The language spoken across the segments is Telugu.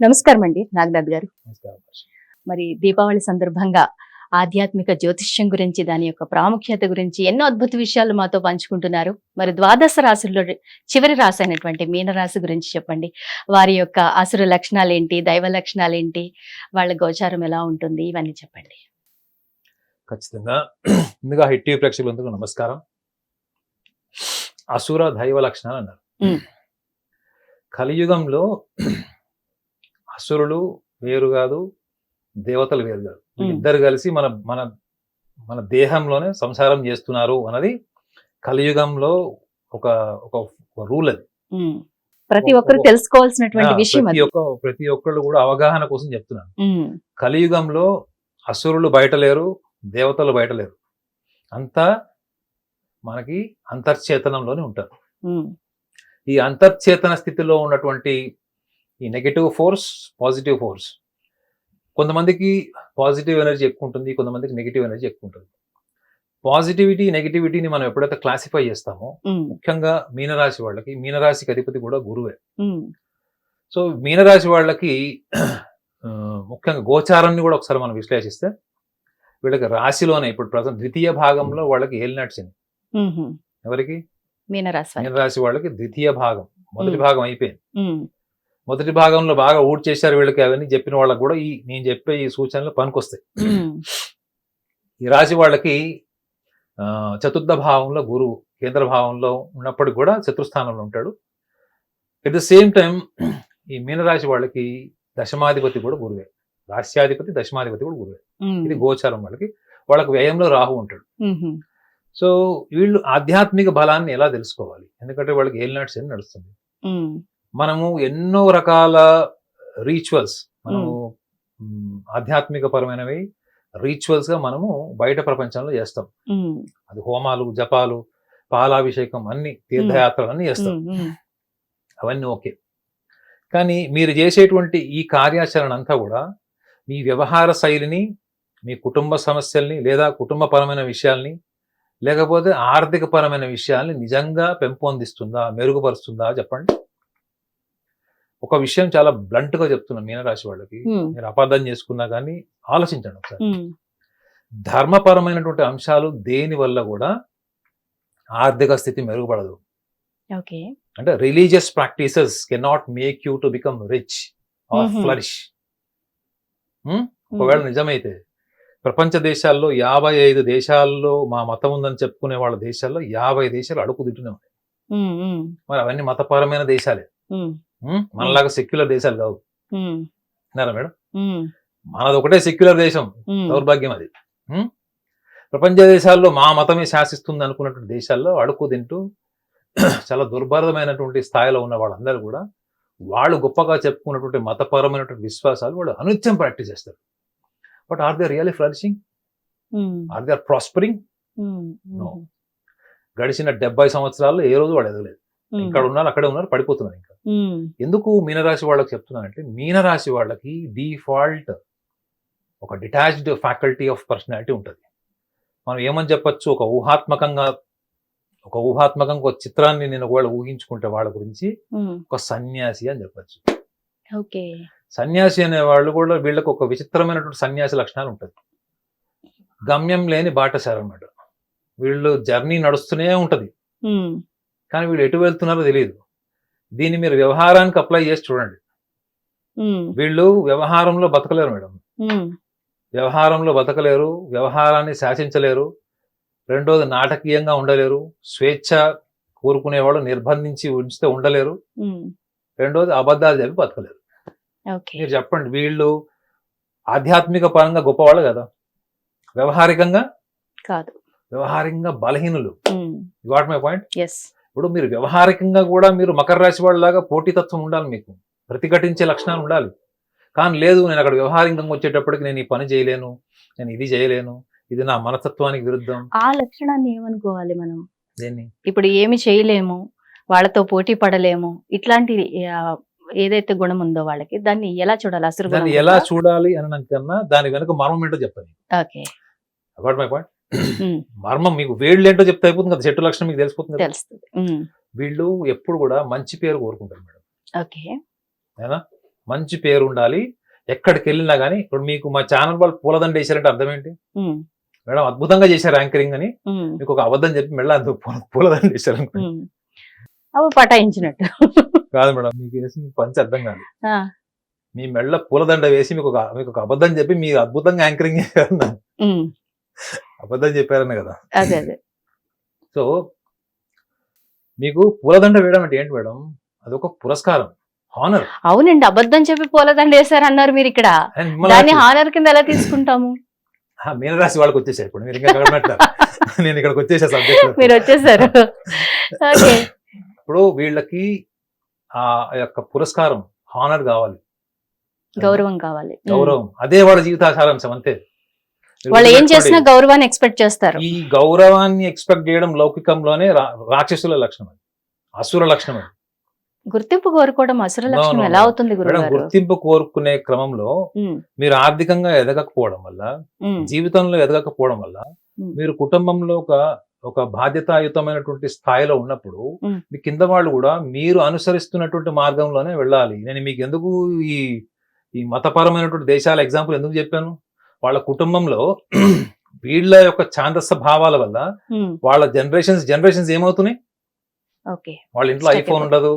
నమస్కారం అండి నాగనాథ్ గారు. మరి దీపావళి సందర్భంగా ఆధ్యాత్మిక జ్యోతిష్యం గురించి దాని యొక్క ప్రాముఖ్యత గురించి ఎన్నో అద్భుత విషయాలు మాతో పంచుకుంటున్నారు. మరి ద్వాదశ రాశుల్లో చివరి రాశి అయినటువంటి మీనరాశి గురించి చెప్పండి. వారి యొక్క అసుర లక్షణాలు ఏంటి దైవ లక్షణాలు ఏంటి వాళ్ళ గోచారం ఎలా ఉంటుంది ఇవన్నీ చెప్పండి. ఖచ్చితంగా. ముందుగా హిట్ టీవీ ప్రేక్షకులందరికీ నమస్కారం. అసుర దైవ లక్షణాలు అన్నారు. కలియుగంలో అసురులు వేరు కాదు దేవతలు వేరు కాదు. ఇద్దరు కలిసి మన మన మన దేహంలోనే సంసారం చేస్తున్నారు అన్నది కలియుగంలో ఒక ఒక రూల్ అది. ప్రతి ఒక్కరు తెలుసుకోవాల్సినటువంటి విషయం ప్రతి ఒక్క ప్రతి ఒక్కళ్ళు కూడా అవగాహన కోసం చెప్తున్నాను. కలియుగంలో అసురులు బయట లేరు దేవతలు బయట లేరు అంతా మనకి అంతర్చేతనంలోనే ఉంటారు. ఈ అంతర్చేతన స్థితిలో ఉన్నటువంటి ఈ నెగటివ్ ఫోర్స్ పాజిటివ్ ఫోర్స్ కొంతమందికి పాజిటివ్ ఎనర్జీ ఎక్కువ ఉంటుంది కొంతమందికి నెగిటివ్ ఎనర్జీ ఎక్కువ ఉంటుంది పాజిటివిటీ నెగిటివిటీని మనం ఎప్పుడైతే క్లాసిఫై చేస్తామో. ముఖ్యంగా మీనరాశి వాళ్ళకి మీనరాశికి అధిపతి కూడా గురువే. సో మీనరాశి వాళ్ళకి ముఖ్యంగా గోచారాన్ని కూడా ఒకసారి మనం విశ్లేషిస్తే వీళ్ళకి రాశిలోనే ఇప్పుడు ప్రజెంట్ ద్వితీయ భాగంలో వాళ్ళకి ఏలినాటి శని ఉమ్. ఎవరికి మీనరాశి. మీనరాశి వాళ్ళకి ద్వితీయ భాగం మొదటి. భాగం అయిపోయింది. మొదటి భాగంలో బాగా ఊడ్ చేశారు వీళ్ళకి అవన్నీ చెప్పిన వాళ్ళకి కూడా ఈ నేను చెప్పే ఈ సూచనలు పనికొస్తాయి. ఈ రాశి వాళ్ళకి చతుర్థ భావంలో గురువు కేంద్ర భావంలో ఉన్నప్పటికి కూడా చతుర్థానంలో ఉంటాడు ఎట్ ద సేమ్ టైం ఈ మీనరాశి వాళ్ళకి దశమాధిపతి కూడా గురువే రాశ్యాధిపతి దశమాధిపతి కూడా గురువే. ఇది గోచారం వాళ్ళకి వాళ్ళకి వ్యయంలో రాహు ఉంటాడు. సో వీళ్ళు ఆధ్యాత్మిక బలాన్ని ఎలా తెలుసుకోవాలి ఎందుకంటే వాళ్ళకి ఏలినాట్స్ అని నడుస్తుంది. మనము ఎన్నో రకాల రీచువల్స్ మనము ఆధ్యాత్మిక పరమైనవి రీచువల్స్గా మనము బయట ప్రపంచంలో చేస్తాం. అది హోమాలు జపాలు పాలాభిషేకం అన్ని తీర్థయాత్రలు అన్ని చేస్తాం. అవన్నీ ఓకే. కానీ మీరు చేసేటువంటి ఈ కార్యాచరణ అంతా కూడా మీ వ్యవహార శైలిని మీ కుటుంబ సమస్యల్ని లేదా కుటుంబపరమైన విషయాల్ని లేకపోతే ఆర్థిక పరమైన విషయాల్ని నిజంగా పెంపొందిస్తుందా మెరుగుపరుస్తుందా చెప్పండి. ఒక విషయం చాలా blunt గా చెప్తున్నాను మీనరాశి వాళ్ళకి. మీరు అపార్థం చేసుకున్నా కానీ ఆలోచించండి ఒకసారి. ధర్మపరమైనటువంటి అంశాలు దేని వల్ల కూడా ఆర్థిక స్థితి మెరుగుపడదు అంటే religious practices cannot make you to become rich or. Flourish ఒకవేళ నిజమైతే ప్రపంచ దేశాల్లో యాభై ఐదు దేశాల్లో మా మతం ఉందని చెప్పుకునే వాళ్ళ దేశాల్లో యాభై దేశాలు అడుగు తింటూనే ఉన్నాయి. మరి అవన్నీ మతపరమైన దేశాలే? మనలాగా సెక్యులర్ దేశాలు కావు. విన్నారా మేడం. మనది ఒకటే సెక్యులర్ దేశం. దౌర్భాగ్యం అది? ప్రపంచ దేశాల్లో మా మతమే శాసిస్తుంది అనుకున్నటువంటి దేశాల్లో అడుక్కు తింటూ చాలా దుర్భరమైనటువంటి స్థాయిలో ఉన్న వాళ్ళందరూ కూడా వాళ్ళు గొప్పగా చెప్పుకున్నటువంటి మతపరమైనటువంటి విశ్వాసాలు వాళ్ళు అనుత్యం ప్రాక్టీస్ చేస్తారు but are they really flourishing. Are they are prospering. గడిచిన డెబ్బై సంవత్సరాల్లో ఏ రోజు వాళ్ళు ఎదగలేదు. ఇక్కడ ఉన్నారు అక్కడే ఉన్నారు పడిపోతున్నారు ఇంకా. ఎందుకు మీనరాశి వాళ్ళకి చెప్తున్నానంటే మీనరాశి వాళ్ళకి డిఫాల్ట్ ఒక డిటాచ్డ్ ఫ్యాకల్టీ ఆఫ్ పర్సనాలిటీ ఉంటుంది. మనం ఏమని చెప్పొచ్చు? ఒక ఊహాత్మకంగా ఒక ఊహాత్మకంగా ఒక చిత్రాన్ని నేను ఒకవేళ ఊహించుకుంటే వాళ్ళ గురించి. ఒక సన్యాసి అని చెప్పొచ్చు. ఓకే. సన్యాసి అనే వాళ్ళు కూడా వీళ్ళకి ఒక విచిత్రమైనటువంటి సన్యాసి లక్షణాలు ఉంటుంది గమ్యం లేని బాటసారి అన్నమాట వీళ్ళు జర్నీ నడుస్తూనే ఉంటది. కానీ వీళ్ళు ఎటు వెళ్తున్నారో తెలియదు. దీన్ని మీరు వ్యవహారానికి అప్లై చేసి చూడండి. వీళ్ళు వ్యవహారంలో బతకలేరు మేడం. వ్యవహారంలో బతకలేరు వ్యవహారాన్ని శాసించలేరు రెండోది నాటకీయంగా ఉండలేరు స్వేచ్ఛ కోరుకునేవాళ్ళు నిర్బంధించి ఉంచితే ఉండలేరు. రెండోది అబద్ధాలు చెప్పి బతకలేరు. మీరు చెప్పండి వీళ్ళు ఆధ్యాత్మిక పరంగా గొప్పవాళ్ళు కదా? వ్యవహారికంగా? కాదు. వ్యవహారికంగా బలహీనులు. వాట్ మై పాయింట్ ఇప్పుడు మీరు వ్యవహారికంగా కూడా మీరు మకర రాశి వాళ్ళలాగా పోటీతత్వం ఉండాలి మీకు. ప్రతిఘటించే లక్షణాలు ఉండాలి. కానీ లేదు నేను అక్కడ వ్యవహారికంగా వచ్చేటప్పటికి నేను ఈ పని చేయలేను నేను ఇది చేయలేను ఇది నా మనస్తత్వానికి విరుద్ధం. ఆ లక్షణాన్ని ఏమనుకోవాలి మనం? దేన్ని? ఇప్పుడు ఏమి చేయలేము వాళ్ళతో పోటీ పడలేము ఇట్లాంటి ఏదైతే గుణం ఉందో వాళ్ళకి దాన్ని ఎలా చూడాలి? అసురు దాన్ని ఎలా? చూడాలి అని కన్నా దాని వెనుక మర్మం ఏంటో చెప్తాను ఓకే. What my point. మర్మం మీకు వేళ్ళు ఏంటో చెప్తే అయిపోతుంది కదా చెట్టు లక్షణం మీకు తెలిసిపోతుంది. తెలుస్తుంది. వీళ్ళు ఎప్పుడు కూడా మంచి పేరు కోరుకుంటారు మేడం. ఓకే. మంచి పేరు ఉండాలి. ఎక్కడికి వెళ్ళినా కానీ ఇప్పుడు మీకు మా ఛానల్ వాళ్ళు పూలదండ వేశారంటే అర్థం ఏంటి? మేడం అద్భుతంగా చేశారు యాంకరింగ్ అని. మీకు ఒక అబద్ధం చెప్పి మెళ్ళ పూలదండ వేశారు. ఉమ్. అవి పటాయించినట్టు. కాదు మేడం మీకు వేసి పంచి అర్థం కాదు. మీ మెళ్ళ పూలదండ వేసి మీకు ఒక మీకు ఒక అబద్ధం చెప్పి మీరు అద్భుతంగా యాంకరింగ్ ఉమ్, అబద్ధం చెప్పారన్న కదా. అదే అదే. సో మీకు పూలదండ వేయడం అంటే ఏంటి మేడం? అదొక పురస్కారం. హానర్ అవునండి అబద్ధం చెప్పి పూలదండ వేశారు అన్నారు మీరు ఇక్కడ దాన్ని హానర్ కింద ఎలా తీసుకుంటాము? మీనరాశి వాళ్ళకి వచ్చేసాయి ఇప్పుడు మీరు ఇంకా నేను ఇక్కడికి వచ్చేసా సబ్జెక్ట్ మీరు వచ్చేసారు. ఇప్పుడు వీళ్ళకి ఆ యొక్క పురస్కారం హానర్ కావాలి. గౌరవం కావాలి. గౌరవం. అదే వాళ్ళ జీవితాచారాంశం అంతే. వాళ్ళు ఏం చేసినా గౌరవాన్ని ఎక్స్పెక్ట్ చేస్తారు. ఈ గౌరవాన్ని ఎక్స్పెక్ట్ చేయడం లౌకికంలోనే రాక్షసుల లక్షణం అసుర లక్షణం గుర్తింపు కోరుకోవడం అసుర లక్షణం ఎలా. అవుతుంది గుర్తింపు కోరుకునే క్రమంలో మీరు ఆర్థికంగా ఎదగకపోవడం వల్ల జీవితంలో ఎదగకపోవడం వల్ల. మీరు కుటుంబంలో ఒక ఒక బాధ్యతాయుతమైనటువంటి స్థాయిలో ఉన్నప్పుడు. మీ కింద వాళ్ళు కూడా మీరు అనుసరిస్తున్నటువంటి మార్గంలోనే వెళ్ళాలి. నేను మీకు ఎందుకు ఈ ఈ మతపరమైనటువంటి దేశాల ఎగ్జాంపుల్ ఎందుకు చెప్పాను? వాళ్ళ కుటుంబంలో వీళ్ళ యొక్క ఛాందస్స భావాల వల్ల వాళ్ళ జనరేషన్స్ జనరేషన్స్ ఏమవుతున్నాయి? వాళ్ళ ఇంట్లో ఐఫోన్. ఉండదు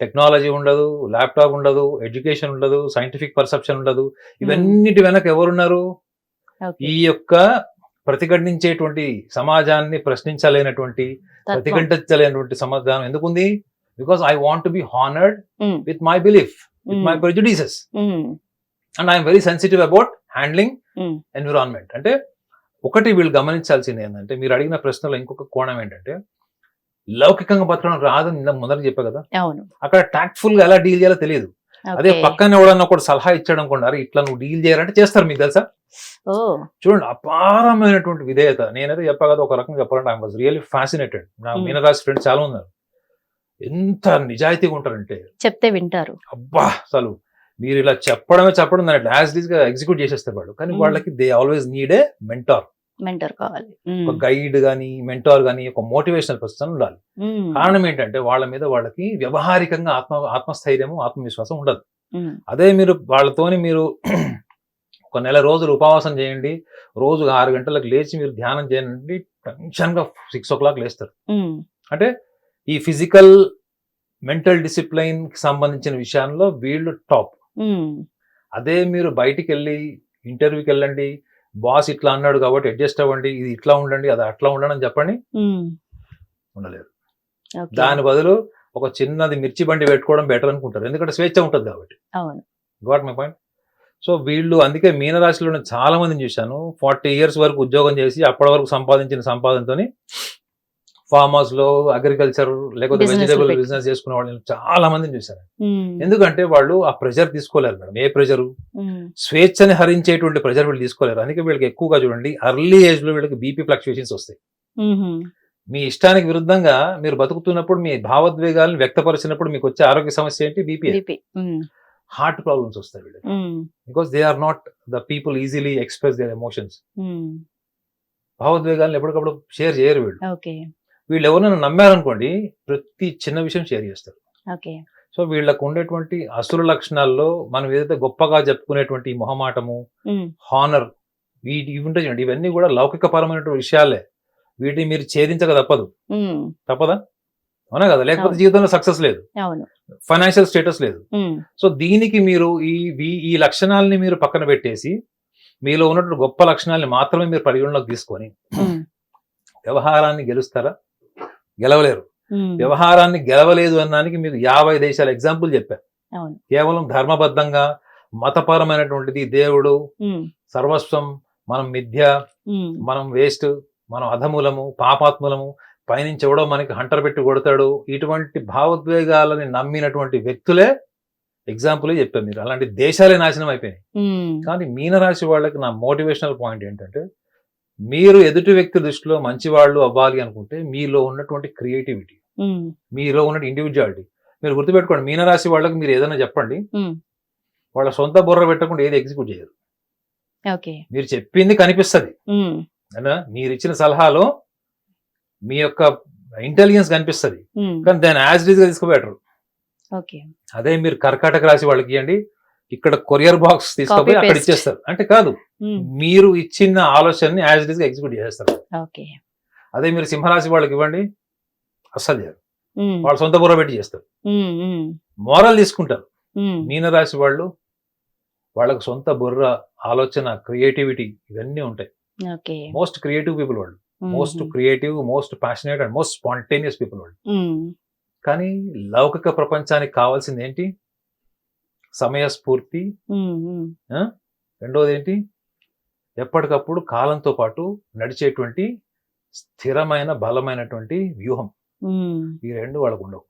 టెక్నాలజీ ఉండదు ల్యాప్టాప్ ఉండదు ఎడ్యుకేషన్ ఉండదు సైంటిఫిక్ పర్సెప్షన్ ఉండదు. ఇవన్నిటి వెనక ఎవరున్నారు? ఈ యొక్క ప్రతిఘటించేటువంటి సమాజాన్ని ప్రశ్నించలేనటువంటి. ప్రతిఘటించలేనటువంటి సమాధానం ఎందుకుంది? Because I want be honoured with my belief with my prejudices and I'm very sensitive about handling environment అంటే ఒకటి వీళ్ళు గమనించాల్సింది ఏంటంటే మీరు అడిగిన ప్రశ్నలో ఇంకొక కోణం ఏంటంటే లౌకికంగా బతకడం రాదు నిన్న మొదట చెప్పా కదా? అక్కడ టాక్ట్ఫుల్గా ఎలా డీల్ చేయాలో తెలియదు. అదే. పక్కన ఎవడన్నా ఒకటి సలహా ఇచ్చాడు అనుకున్నారు ఇట్లా నువ్వు డీల్ చేయాలంటే చేస్తారు మీకు తెలుసా? చూడండి అపారమైనటువంటి విధేయత. నేనైతే చెప్పా కదా ఒక రకంగా చెప్పాలంటే ఐ వాజ్ రియల్లీ ఫ్యాసినేటెడ్ నా Hmm. మీనరాశి ఫ్రెండ్స్ చాలా ఉన్నారు. ఎంత నిజాయితీగా ఉంటారంటే చెప్తే వింటారు. అబ్బా అసలు మీరు ఇలా చెప్పడమే చెప్పడం దాన్ని యాజ్గా ఎగ్జిక్యూట్ చేసేస్తారు వాళ్ళు కానీ. వాళ్ళకి they always need a mentor mentor కావాలి. ఒక గైడ్ గానీ మెంటార్ గానీ ఒక మోటివేషనల్ పర్సన్ ఉండాలి. కారణం ఏంటంటే వాళ్ళ మీద వాళ్ళకి వ్యవహారికంగా ఆత్మ ఆత్మస్థైర్యము ఆత్మవిశ్వాసం ఉండదు. అదే మీరు వాళ్ళతోని మీరు ఒక నెల రోజులు ఉపవాసం చేయండి. రోజు ఆరు గంటలకు లేచి మీరు ధ్యానం చేయండి. టెన్షన్గా సిక్స్ ఓ క్లాక్ లేస్తారు అంటే ఈ ఫిజికల్ మెంటల్ డిసిప్లైన్కి సంబంధించిన విషయంలో వీళ్ళు టాప్ అదే మీరు బయటికి వెళ్ళి ఇంటర్వ్యూకి వెళ్ళండి బాస్ ఇట్లా అన్నాడు కాబట్టి అడ్జస్ట్ అవ్వండి ఇది ఇట్లా ఉండండి అది అట్లా ఉండండి అని చెప్పండి. ఓకే. దాని బదులు ఒక చిన్నది మిర్చి బండి పెట్టుకోవడం బెటర్ అనుకుంటారు. ఎందుకంటే స్వేచ్ఛ ఉంటుంది కాబట్టి. గాట్ మై పాయింట్ సో వీళ్ళు అందుకే మీనరాశిలో చాలా మందిని చూశాను. ఫార్టీ ఇయర్స్ వరకు ఉద్యోగం చేసి అప్పటి వరకు సంపాదించిన సంపాదనతోని ఫార్మ్ హౌస్లో అగ్రికల్చర్ లేకపోతే వెజిటేబుల్. బిజినెస్ చేసుకునే వాళ్ళని చాలా మందిని చూశాను ఉమ్, ఎందుకంటే వాళ్ళు ఆ ప్రెజర్ తీసుకోలేరు మేడం. ఏ ప్రెజరు ఉమ్, స్వేచ్ఛని హరించేటువంటి ప్రెజర్ వీళ్ళు తీసుకోలేరు. అందుకే వీళ్ళకి ఎక్కువగా చూడండి అర్లీ ఏజ్లో వీళ్ళకి బీపీ ఫ్లక్చుయేషన్స్ వస్తాయి. ఉమ్, మీ ఇష్టానికి విరుద్ధంగా మీరు బతుకుతున్నప్పుడు మీ భావోద్వేగాలను వ్యక్తపరిచినప్పుడు మీకు వచ్చే ఆరోగ్య సమస్య ఏంటి? బీపీ హార్ట్ ప్రాబ్లమ్స్ వస్తాయి వీళ్ళకి. Because they are not the people easily express their emotions భావోద్వేగాలను ఎప్పటికప్పుడు షేర్ చేయరు వీళ్ళు. వీళ్ళు ఎవరైనా నమ్మారనుకోండి ప్రతి చిన్న విషయం షేర్ చేస్తారు. ఓకే. సో వీళ్ళకు ఉండేటువంటి అసుర లక్షణాల్లో మనం ఏదైతే గొప్పగా చెప్పుకునేటువంటి మొహమాటము హానర్ వీటి ఇవి ఉంటాయి చూడండి ఇవన్నీ కూడా లౌకిక పరమైనటువంటి విషయాలే. వీటిని మీరు ఛేదించక తప్పదు. తప్పదా? అవునా కదా? లేకపోతే. జీవితంలో సక్సెస్ లేదు. ఫైనాన్షియల్ స్టేటస్ లేదు. సో దీనికి మీరు ఈ ఈ- లక్షణాలని మీరు పక్కన పెట్టేసి మీలో ఉన్నటువంటి గొప్ప లక్షణాలని మాత్రమే మీరు పరిగణలోకి తీసుకొని వ్యవహారాన్ని గెలుస్తారా? గెలవలేరు. వ్యవహారాన్ని గెలవలేదు అన్నానికి మీకు యాభై దేశాల ఎగ్జాంపుల్ చెప్పారు. కేవలం ధర్మబద్ధంగా మతపరమైనటువంటిది దేవుడు సర్వస్వం మనం మిథ్య మనం వేస్ట్ మనం అధములము పాపాత్ములము పైనుంచి ఎవడో మనకి హంటర్ పెట్టి కొడతాడు ఇటువంటి భావోద్వేగాలని నమ్మినటువంటి వ్యక్తులే ఎగ్జాంపుల్ చెప్పారు మీరు. అలాంటి దేశాలే నాశనం అయిపోయినాయి. కానీ మీనరాశి వాళ్ళకి నా మోటివేషనల్ పాయింట్ ఏంటంటే మీరు ఎదుటి వ్యక్తి దృష్టిలో మంచివాళ్ళు అవ్వాలి అనుకుంటే మీలో ఉన్నటువంటి క్రియేటివిటీ మీలో ఉన్న ఇండివిజువాలిటీ మీరు గుర్తుపెట్టుకోండి మీనరాశి వాళ్ళకి మీరు ఏదైనా చెప్పండి. వాళ్ళ సొంత బుర్ర పెట్టకుండా ఏది ఎగ్జిక్యూట్ చేయరు. మీరు చెప్పింది కనిపిస్తుంది. మీరు ఇచ్చిన సలహాలో మీ యొక్క ఇంటెలిజెన్స్ కనిపిస్తుంది. కానీ దాన్ని యాజ్గా ఓకే. అదే మీరు కర్కాటక రాశి వాళ్ళకి ఇవ్వండి. ఇక్కడ కొరియర్ బాక్స్ తీసుకుపోయి అక్కడ. ఇచ్చేస్తారు. అంటే కాదు మీరు ఇచ్చిన ఆలోచనని యాజ్ ఇట్గా ఎగ్జిక్యూట్ చేస్తారు అదే మీరు సింహరాశి వాళ్ళకి ఇవ్వండి అస్సలు చేయరు. వాళ్ళు సొంత బుర్ర పెట్టి చేస్తారు. మోరల్ తీసుకుంటారు. మీనరాశి వాళ్ళు వాళ్ళకు సొంత బుర్ర ఆలోచన క్రియేటివిటీ ఇవన్నీ ఉంటాయి. మోస్ట్ క్రియేటివ్ పీపుల్ వాళ్ళు. Most creative most passionate and most spontaneous people వాళ్ళు. కానీ లౌకిక ప్రపంచానికి కావాల్సింది ఏంటి? సమయస్ఫూర్తి రెండోది ఏంటి ఎప్పటికప్పుడు కాలంతో పాటు నడిచేటువంటి స్థిరమైన బలమైనటువంటి వ్యూహం. ఈ రెండు వాళ్ళకు ఉండవు.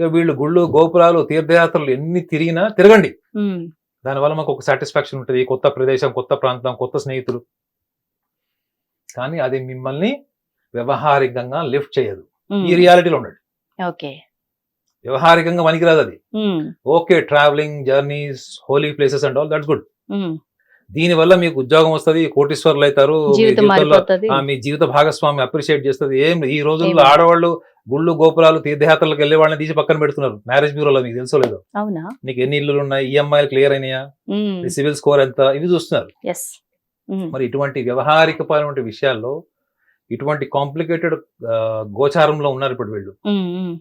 ఇక వీళ్ళు గుళ్ళు గోపురాలు తీర్థయాత్రలు ఎన్ని తిరిగినా తిరగండి. దానివల్ల మాకు ఒక సాటిస్ఫాక్షన్ ఉంటుంది. కొత్త ప్రదేశం కొత్త ప్రాంతం కొత్త స్నేహితులు. కానీ అది మిమ్మల్ని వ్యవహారికంగా లిఫ్ట్ చేయదు. ఈ రియాలిటీలో ఉండండి. ఓకే. వ్యవహారికంగా పనికిరాదు అది. Okay travelling journeys holy places and all that's good దీని వల్ల మీకు ఉద్యోగం వస్తుంది కోటీశ్వర్లు అవుతారు మీ జీవితం భాగస్వామి అప్రిషియేట్ చేస్తుంది. ఏం ఈ రోజుల్లో. ఆడవాళ్ళు గుళ్ళు గోపురాలు తీర్థయాత్రలకు వెళ్ళే వాళ్ళని తీసి పక్కన పెడుతున్నారు. మ్యారేజ్ బ్యూరోలో మీకు తెలుసో లేదో. అవునా? నీకు ఎన్ని ఇల్లులు ఉన్నాయి? ఈఎంఐలు క్లియర్ అయినాయా? సివిల్ స్కోర్ ఎంత? ఇవి చూస్తున్నారు. మరి ఇటువంటి వ్యవహారికపరమైన విషయాల్లో ఇటువంటి కాంప్లికేటెడ్ గోచారంలో ఉన్నారు ఇప్పుడు వీళ్ళు.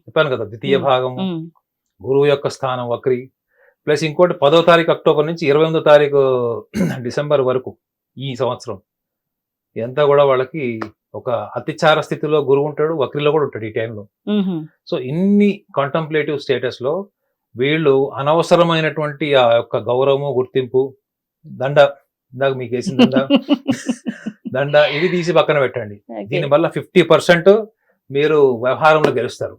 చెప్పాను కదా ద్వితీయ. భాగం గురువు యొక్క స్థానం వక్రి. ప్లస్ ఇంకోటి పదో తారీఖు అక్టోబర్ నుంచి ఇరవై ఎనిమిదో తారీఖు డిసెంబర్ వరకు ఈ సంవత్సరం. ఎంత కూడా వాళ్ళకి ఒక అతిచార స్థితిలో గురువు ఉంటాడు వక్రిలో కూడా ఉంటాడు ఈ టైంలో. సో ఇన్ని కాంటంప్లేటివ్ స్టేటస్లో వీళ్ళు అనవసరమైనటువంటి ఆ యొక్క గౌరవము గుర్తింపు దండ ఇందాక మీకు వేసిన దండ దండ ఇది తీసి పక్కన పెట్టండి. దీని వల్ల ఫిఫ్టీ పర్సెంట్ మీరు వ్యవహారంలో గెలుస్తారు.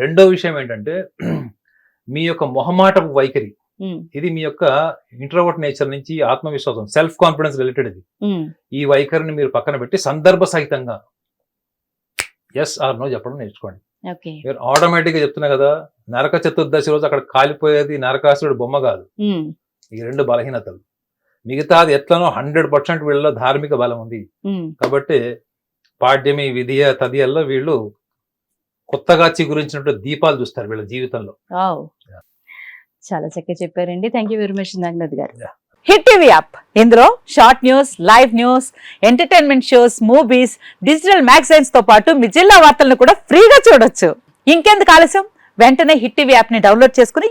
రెండో విషయం ఏంటంటే మీ యొక్క మొహమాటపు వైఖరి. ఇది మీ యొక్క ఇంట్రోవర్ట్ నేచర్ నుంచి ఆత్మవిశ్వాసం సెల్ఫ్ కాన్ఫిడెన్స్ రిలేటెడ్ ఇది ఈ వైఖరిని మీరు పక్కన పెట్టి సందర్భ సహితంగా ఎస్ ఆర్ నో చెప్పడం నేర్చుకోండి. మీరు ఆటోమేటిక్గా చెప్తున్నా కదా నరక చతుర్దశి రోజు అక్కడ కాలిపోయేది నరకాసురుడు బొమ్మ కాదు. ఈ రెండు బలహీనతలు. మిగతా అది ఎట్లనో హండ్రెడ్ పర్సెంట్ వీళ్ళలో ధార్మిక బలం ఉంది. కాబట్టి పాడ్యమి విధియ తదియల్లో వీళ్ళు కొత్తగా చిగురించినట్టు దీపాలు చూస్తారు వీళ్ళ జీవితంలో. చాలా చక్కగా చెప్పారండి. Thank you very much Naganath గారు. హిట్ టీవీ యాప్ ఇందులో short news live news entertainment shows movies digital మ్యాగజైన్స్తో పాటు మీ జిల్లా వార్తలను కూడా ఫ్రీగా చూడొచ్చు. ఇంకెందుకు ఆలస్యం? వెంటనే హిట్ టీవీ యాప్ని డౌన్లోడ్ చేసుకుని